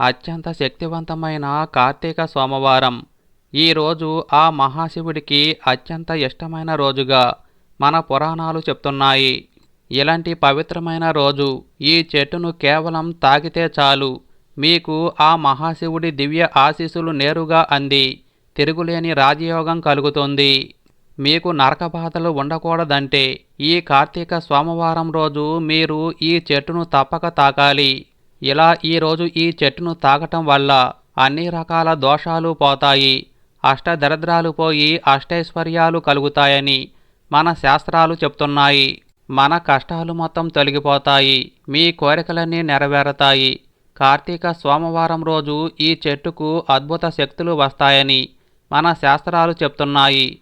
అత్యంత శక్తివంతమైన కార్తీక సోమవారం. ఈరోజు ఆ మహాశివుడికి అత్యంత ఇష్టమైన రోజుగా మన పురాణాలు చెప్తున్నాయి. ఇలాంటి పవిత్రమైన రోజు ఈ చెట్టును కేవలం తాకితే చాలు. మీకు ఆ మహాశివుడి దివ్య ఆశీస్సులు నేరుగా అంది. తిరుగులేని రాజయోగం కలుగుతుంది. మీకు నరక బాధలు ఉండకూడదంటే ఈ కార్తీక సోమవారం రోజు మీరు ఈ చెట్టును తప్పక తాకాలి. ఇలా ఈరోజు ఈ చెట్టును తాగటం వల్ల అన్ని రకాల దోషాలు పోతాయి. అష్టదరిద్రాలు పోయి అష్టైశ్వర్యాలు కలుగుతాయని మన శాస్త్రాలు చెప్తున్నాయి. మన కష్టాలు మొత్తం తొలగిపోతాయి. మీ కోరికలన్నీ నెరవేరతాయి. కార్తీక సోమవారం రోజు ఈ చెట్టుకు అద్భుత శక్తులు వస్తాయని మన శాస్త్రాలు చెప్తున్నాయి.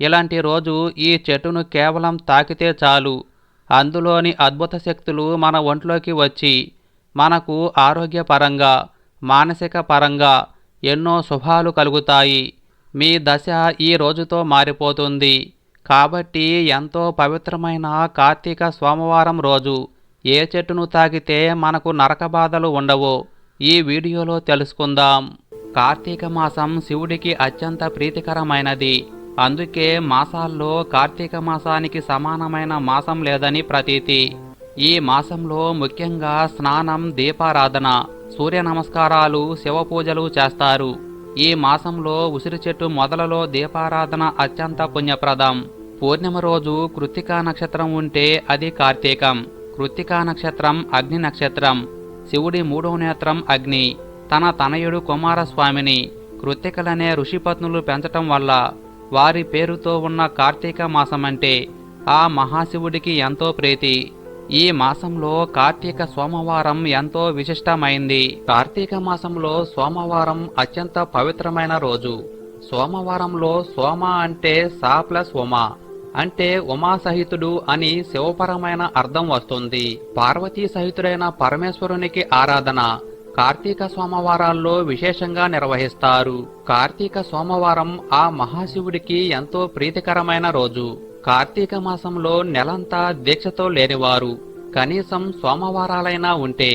ఇలాంటి రోజు ఈ చెట్టును కేవలం తాకితే చాలు. అందులోని అద్భుత శక్తులు మన ఒంట్లోకి వచ్చి మనకు ఆరోగ్యపరంగా మానసిక పరంగా ఎన్నో శుభాలు కలుగుతాయి. మీ దశ ఈ రోజుతో మారిపోతుంది. కాబట్టి ఎంతో పవిత్రమైన కార్తీక సోమవారం రోజు ఏ చెట్టును తాకితే మనకు నరక బాధలు ఉండవో ఈ వీడియోలో తెలుసుకుందాం. కార్తీక మాసం శివుడికి అత్యంత ప్రీతికరమైనది. అందుకే మాసాల్లో కార్తీక మాసానికి సమానమైన మాసం లేదని ప్రతీతి. ఈ మాసంలో ముఖ్యంగా స్నానం దీపారాధన సూర్య నమస్కారాలు శివ పూజలు చేస్తారు. ఈ మాసంలో ఉసిరి చెట్టు మొదలలో దీపారాధన అత్యంత పుణ్యప్రదం. పూర్ణిమ రోజు కృత్తికా నక్షత్రం ఉంటే అది కార్తీకం. కృత్తికా నక్షత్రం అగ్ని నక్షత్రం. శివుడి మూడవ నేత్రం అగ్ని. తన తనయుడు కుమారస్వామిని. కృత్తికలనే ఋషిపత్నులు పెంచటం వల్ల వారి పేరుతో ఉన్న కార్తీక మాసమంటే ఆ మహాశివుడికి ఎంతో ప్రీతి. ఈ మాసంలో కార్తీక సోమవారం ఎంతో విశిష్టమైంది. కార్తీక మాసంలో సోమవారం అత్యంత పవిత్రమైన రోజు. సోమవారంలో సోమ అంటే సా ప్లస్ ఉమా. అంటే ఉమా సహితుడు అని శివపరమైన అర్థం వస్తుంది. పార్వతీ సహితుడైన పరమేశ్వరునికి ఆరాధన. కార్తీక సోమవారాల్లో విశేషంగా నిర్వహిస్తారు. కార్తీక సోమవారం ఆ మహాశివుడికి ఎంతో ప్రీతికరమైన రోజు. కార్తీక మాసంలో నెలంతా దీక్షతో లేనివారు. కనీసం సోమవారాలైనా ఉంటే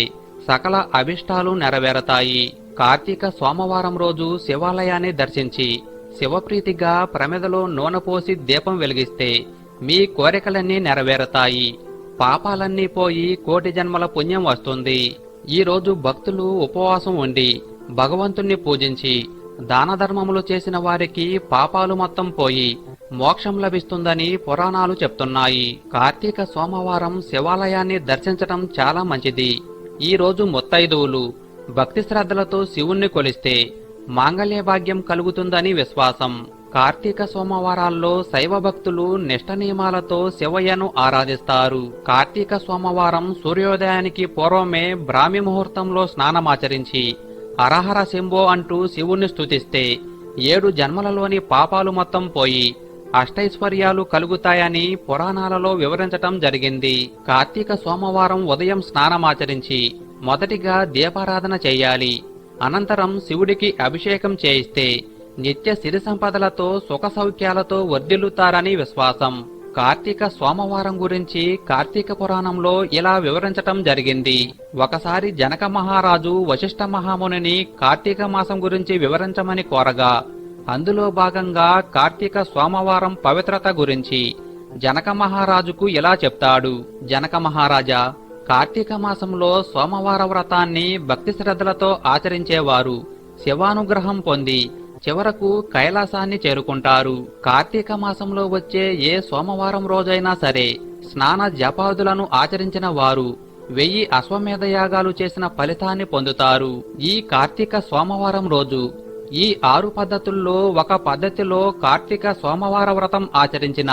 సకల అభిష్టాలు నెరవేరతాయి. కార్తీక సోమవారం రోజు శివాలయాన్ని దర్శించి శివప్రీతిగా ప్రమిదలో నూనె పోసి దీపం వెలిగిస్తే మీ కోరికలన్నీ నెరవేరతాయి. పాపాలన్నీ పోయి కోటి జన్మల పుణ్యం వస్తుంది. ఈరోజు భక్తులు ఉపవాసం ఉండి భగవంతుణ్ణి పూజించి దాన ధర్మములు చేసిన వారికి పాపాలు మొత్తం పోయి మోక్షం లభిస్తుందని పురాణాలు చెప్తున్నాయి. కార్తీక సోమవారం శివాలయాన్ని దర్శించటం చాలా మంచిది. ఈ రోజు ముత్తైదువులు భక్తి శ్రద్ధలతో శివుణ్ణి కొలిస్తే మాంగళ్య భాగ్యం కలుగుతుందని విశ్వాసం. కార్తీక సోమవారాల్లో శైవ భక్తులు నిష్ట నియమాలతో శివయ్యను ఆరాధిస్తారు. కార్తీక సోమవారం సూర్యోదయానికి పూర్వమే బ్రాహ్మి ముహూర్తంలో స్నానమాచరించి హరహర శంభో అంటూ శివుణ్ణి స్తుతిస్తే ఏడు జన్మలలోని పాపాలు మొత్తం పోయి అష్టైశ్వర్యాలు కలుగుతాయని పురాణాలలో వివరించటం జరిగింది. కార్తీక సోమవారం ఉదయం స్నానమాచరించి మొదటిగా దీపారాధన చేయాలి. అనంతరం శివుడికి అభిషేకం చేయిస్తే నిత్య సిరి సంపదలతో సుఖ సౌఖ్యాలతో వర్ధిల్లుతారని విశ్వాసం. కార్తీక సోమవారం గురించి కార్తీక పురాణంలో ఇలా వివరించటం జరిగింది. ఒకసారి జనక మహారాజు వశిష్ఠ మహామునిని కార్తీక మాసం గురించి వివరించమని కోరగా అందులో భాగంగా కార్తీక సోమవారం పవిత్రత గురించి జనక మహారాజుకు ఇలా చెప్తాడు. జనక మహారాజా కార్తీక మాసంలో సోమవార వ్రతాన్ని భక్తి శ్రద్ధలతో ఆచరించేవారు. శివానుగ్రహం పొంది చివరకు కైలాసాన్ని చేరుకుంటారు. కార్తీక మాసంలో వచ్చే ఏ సోమవారం రోజైనా సరే స్నాన జపాదులను ఆచరించిన వారు వెయ్యి అశ్వమేధ యాగాలు చేసిన ఫలితాన్ని పొందుతారు. ఈ కార్తీక సోమవారం రోజు ఈ ఆరు పద్ధతుల్లో ఒక పద్ధతిలో కార్తీక సోమవార వ్రతం ఆచరించిన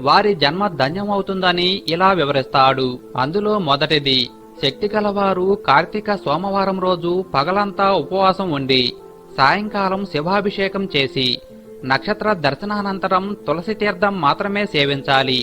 వారి జన్మ ధన్యమవుతుందని ఇలా వివరిస్తాడు. అందులో మొదటిది శక్తి గలవారు కార్తీక సోమవారం రోజు పగలంతా ఉపవాసం ఉండి సాయంకాలం శివాభిషేకం చేసి నక్షత్ర దర్శనానంతరం తులసి తీర్థం మాత్రమే సేవించాలి.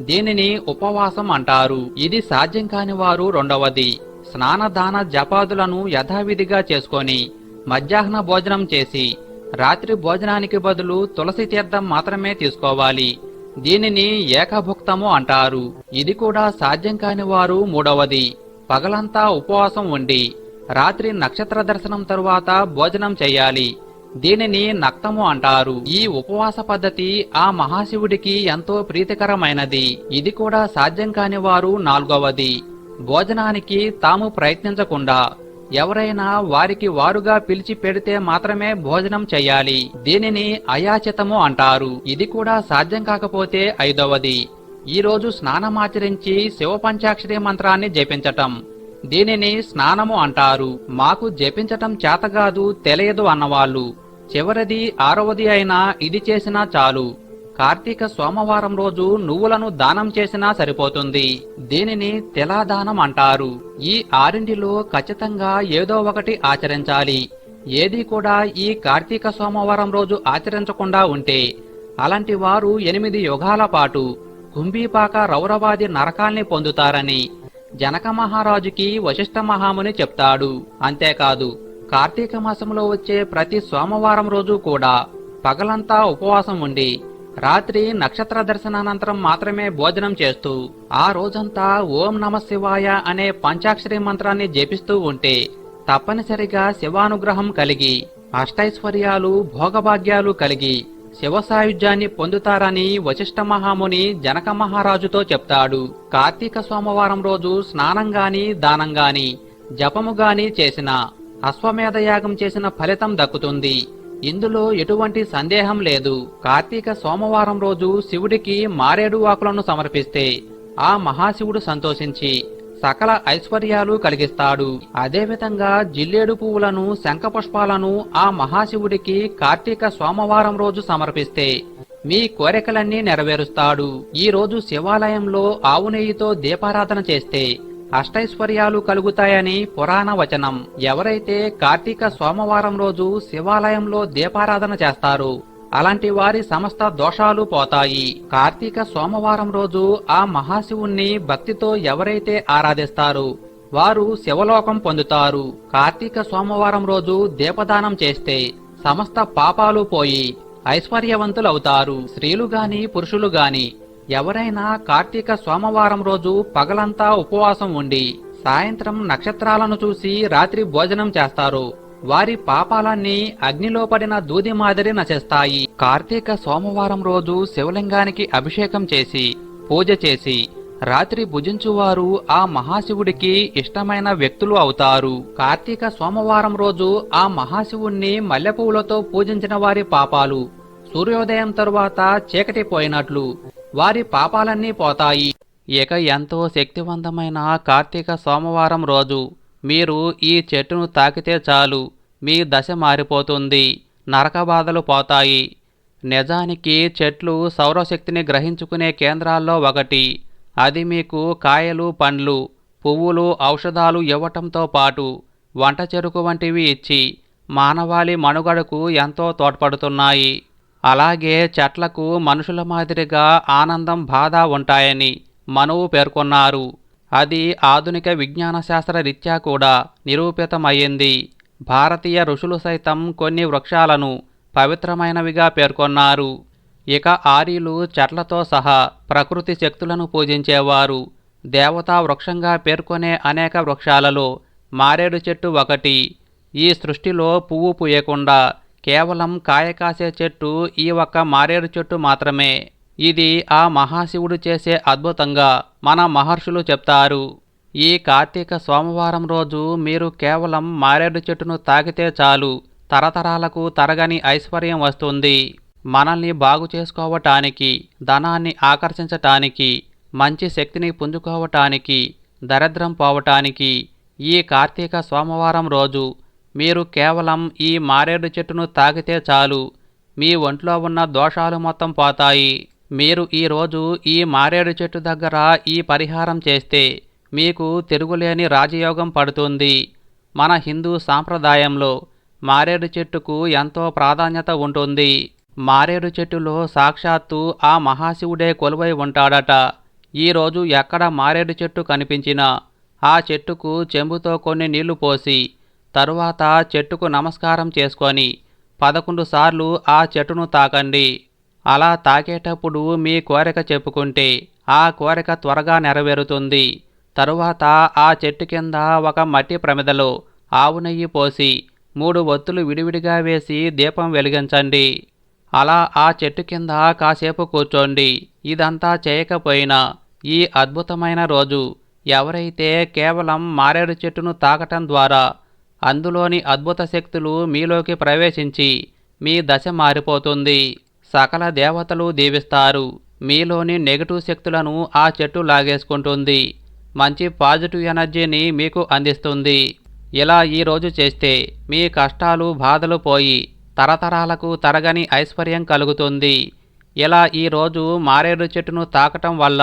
దీనిని ఉపవాసం అంటారు. ఇది సాధ్యం కాని వారు రెండవది స్నానదాన జపాదులను యథావిధిగా చేసుకొని మధ్యాహ్న భోజనం చేసి రాత్రి భోజనానికి బదులు తులసి తీర్థం మాత్రమే తీసుకోవాలి. దీనిని ఏకభుక్తము అంటారు. ఇది కూడా సాధ్యం కాని వారు మూడవది పగలంతా ఉపవాసం ఉండి రాత్రి నక్షత్ర దర్శనం తరువాత భోజనం చేయాలి. దీనిని నక్తము అంటారు. ఈ ఉపవాస పద్ధతి ఆ మహాశివుడికి ఎంతో ప్రీతికరమైనది. ఇది కూడా సాధ్యం కాని వారు నాలుగవది. భోజనానికి తాము ప్రయత్నించకుండా ఎవరైనా వారికి వారుగా పిలిచి పెడితే మాత్రమే భోజనం చేయాలి. దీనిని అయాచితము అంటారు. ఇది కూడా సాధ్యం కాకపోతే ఐదవది. ఈరోజు స్నానమాచరించి శివ పంచాక్షరి మంత్రాన్ని జపించటం. దీనిని స్నానము అంటారు. మాకు జపించటం చేతగాదు తెలియదు అన్నవాళ్ళు. చివరిది ఆరవది అయినా ఇది చేసినా చాలు. కార్తీక సోమవారం రోజు నువ్వులను దానం చేసినా సరిపోతుంది. దీనిని తిలాదానం అంటారు. ఈ ఆరింటిలో ఖచ్చితంగా ఏదో ఒకటి ఆచరించాలి. ఏది కూడా ఈ కార్తీక సోమవారం రోజు ఆచరించకుండా ఉంటే అలాంటి వారు ఎనిమిది యుగాల పాటు కుంభీపాక రౌరవాది నరకాల్ని పొందుతారని జనక మహారాజుకి వశిష్ఠ మహాముని చెప్తాడు. అంతేకాదు కార్తీక మాసంలో వచ్చే ప్రతి సోమవారం రోజు కూడా పగలంతా ఉపవాసం ఉండి రాత్రి నక్షత్ర దర్శనానంతరం మాత్రమే భోజనం చేస్తూ ఆ రోజంతా ఓం నమ శివాయ అనే పంచాక్షరి మంత్రాన్ని జపిస్తూ ఉంటే తప్పనిసరిగా శివానుగ్రహం కలిగి అష్టైశ్వర్యాలు భోగభాగ్యాలు కలిగి శివ సాయుధ్యాన్ని పొందుతారని వశిష్ఠ మహాముని జనక మహారాజుతో చెప్తాడు. కార్తీక సోమవారం రోజు స్నానం దానంగాని దానం జపము చేసిన అశ్వమేధ యాగం చేసిన ఫలితం దక్కుతుంది. ఇందులో ఎటువంటి సందేహం లేదు. కార్తీక సోమవారం రోజు శివుడికి మారేడు ఆకులను సమర్పిస్తే ఆ మహాశివుడు సంతోషించి సకల ఐశ్వర్యాలు కలిగిస్తాడు. అదేవిధంగా జిల్లేడు పువ్వులను శంఖపుష్పాలను ఆ మహాశివుడికి కార్తీక సోమవారం రోజు సమర్పిస్తే మీ కోరికలన్నీ నెరవేరుస్తాడు. ఈ రోజు శివాలయంలో ఆవు నెయ్యితో దీపారాధన చేస్తే అష్టైశ్వర్యాలు కలుగుతాయని పురాణ వచనం. ఎవరైతే కార్తీక సోమవారం రోజు శివాలయంలో దీపారాధన చేస్తారు అలాంటి వారి సమస్త దోషాలు పోతాయి. కార్తీక సోమవారం రోజు ఆ మహాశివుణ్ణి భక్తితో ఎవరైతే ఆరాధిస్తారు వారు శివలోకం పొందుతారు. కార్తీక సోమవారం రోజు దీపదానం చేస్తే సమస్త పాపాలు పోయి ఐశ్వర్యవంతులవుతారు. స్త్రీలు గాని పురుషులు గాని ఎవరైనా కార్తీక సోమవారం రోజు పగలంతా ఉపవాసం ఉండి సాయంత్రం నక్షత్రాలను చూసి రాత్రి భోజనం చేస్తారు. వారి పాపాలన్నీ అగ్నిలో పడిన దూది మాదిరి నశిస్తాయి కార్తీక సోమవారం రోజు శివలింగానికి అభిషేకం చేసి పూజ చేసి రాత్రి భుజించువారు ఆ మహాశివుడికి ఇష్టమైన వ్యక్తులు అవుతారు. కార్తీక సోమవారం రోజు ఆ మహాశివుణ్ణి మల్లెపూలతో పూజించిన వారి పాపాలు సూర్యోదయం తరువాత చీకటి పోయినట్లు వారి పాపాలన్నీ పోతాయి. ఇక ఎంతో శక్తివంతమైన కార్తీక సోమవారం రోజు మీరు ఈ చెట్టును తాకితే చాలు మీ దశ మారిపోతుంది నరక బాధలు పోతాయి. నిజానికి చెట్లు సౌరశక్తిని గ్రహించుకునే కేంద్రాల్లో ఒకటి. అది మీకు కాయలు పండ్లు పువ్వులు ఔషధాలు ఇవ్వటంతో పాటు వంట చెరుకు వంటివి ఇచ్చి మానవాళి మనుగడకు ఎంతో తోడ్పడుతున్నాయి. అలాగే చెట్లకు మనుషుల మాదిరిగా ఆనందం బాధ ఉంటాయని మనువు పేర్కొన్నారు. అది ఆధునిక విజ్ఞాన శాస్త్ర రీత్యా కూడా నిరూపితమయ్యింది. భారతీయ ఋషులు సైతం కొన్ని వృక్షాలను పవిత్రమైనవిగా పేర్కొన్నారు. ఇక ఆర్యులు చెట్లతో సహా ప్రకృతి శక్తులను పూజించేవారు. దేవతా వృక్షంగా పేర్కొనే అనేక వృక్షాలలో మారేడు చెట్టు ఒకటి. ఈ సృష్టిలో పువ్వు పూయకుండా కేవలం కాయ కాసే చెట్టు ఈ ఒక్క మారేడు చెట్టు మాత్రమే. ఇది ఆ మహాశివుడు చేసే అద్భుతంగా మన మహర్షులు చెప్తారు. ఈ కార్తీక సోమవారం రోజు మీరు కేవలం మారేడు చెట్టును తాకితే చాలు తరతరాలకు తరగని ఐశ్వర్యం వస్తుంది. మనల్ని బాగు చేసుకోవటానికి ధనాన్ని ఆకర్షించటానికి మంచి శక్తిని పుంజుకోవటానికి దరిద్రం పోవటానికి ఈ కార్తీక సోమవారం రోజు మీరు కేవలం ఈ మారేడు చెట్టును తాకితే చాలు మీ ఒంట్లో ఉన్న దోషాలు మొత్తం పోతాయి. మీరు ఈరోజు ఈ మారేడు చెట్టు దగ్గర ఈ పరిహారం చేస్తే మీకు తిరుగులేని రాజయోగం పడుతుంది. మన హిందూ సాంప్రదాయంలో మారేడు చెట్టుకు ఎంతో ప్రాధాన్యత ఉంటుంది. మారేడు చెట్టులో సాక్షాత్తు ఆ మహాశివుడే కొలువై ఉంటాడట. ఈరోజు ఎక్కడ మారేడు చెట్టు కనిపించినా ఆ చెట్టుకు చెంబుతో కొన్ని నీళ్ళు పోసి తరువాత చెట్టుకు నమస్కారం చేసుకొని పదకొండు సార్లు ఆ చెట్టును తాకండి. అలా తాకేటప్పుడు మీ కోరిక చెప్పుకుంటే ఆ కోరిక త్వరగా నెరవేరుతుంది. తరువాత ఆ చెట్టు కింద ఒక మట్టి ప్రమిదలో ఆవు నెయ్యి పోసి మూడు ఒత్తులు విడివిడిగా వేసి దీపం వెలిగించండి. అలా ఆ చెట్టు కింద కాసేపు కూర్చోండి. ఇదంతా చేయకపోయినా ఈ అద్భుతమైన రోజు ఎవరైతే కేవలం మారేడు చెట్టును తాకటం ద్వారా అందులోని అద్భుత శక్తులు మీలోకి ప్రవేశించి మీ దశ మారిపోతుంది. సకల దేవతలు దీవిస్తారు. మీలోని నెగటివ్ శక్తులను ఆ చెట్టు లాగేసుకుంటుంది. మంచి పాజిటివ్ ఎనర్జీని మీకు అందిస్తుంది. ఇలా ఈ రోజు చేస్తే మీ కష్టాలు బాధలు పోయి తరతరాలకు తరగని ఐశ్వర్యం కలుగుతుంది. ఇలా ఈరోజు మారేడు చెట్టును తాకటం వల్ల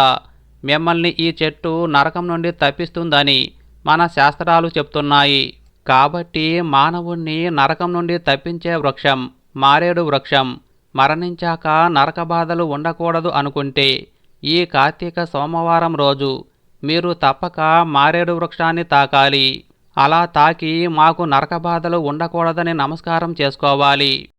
మిమ్మల్ని ఈ చెట్టు నరకం నుండి తప్పిస్తుందని మన శాస్త్రాలు చెప్తున్నాయి. కాబట్టి మానవుణ్ణి నరకం నుండి తప్పించే వృక్షం మారేడు వృక్షం మరణించాక నరక బాధలు ఉండకూడదు అనుకుంటే ఈ కార్తీక సోమవారం రోజు మీరు తప్పక మారేడు వృక్షాన్ని తాకాలి. అలా తాకి మాకు నరక బాధలు ఉండకూడదని నమస్కారం చేసుకోవాలి.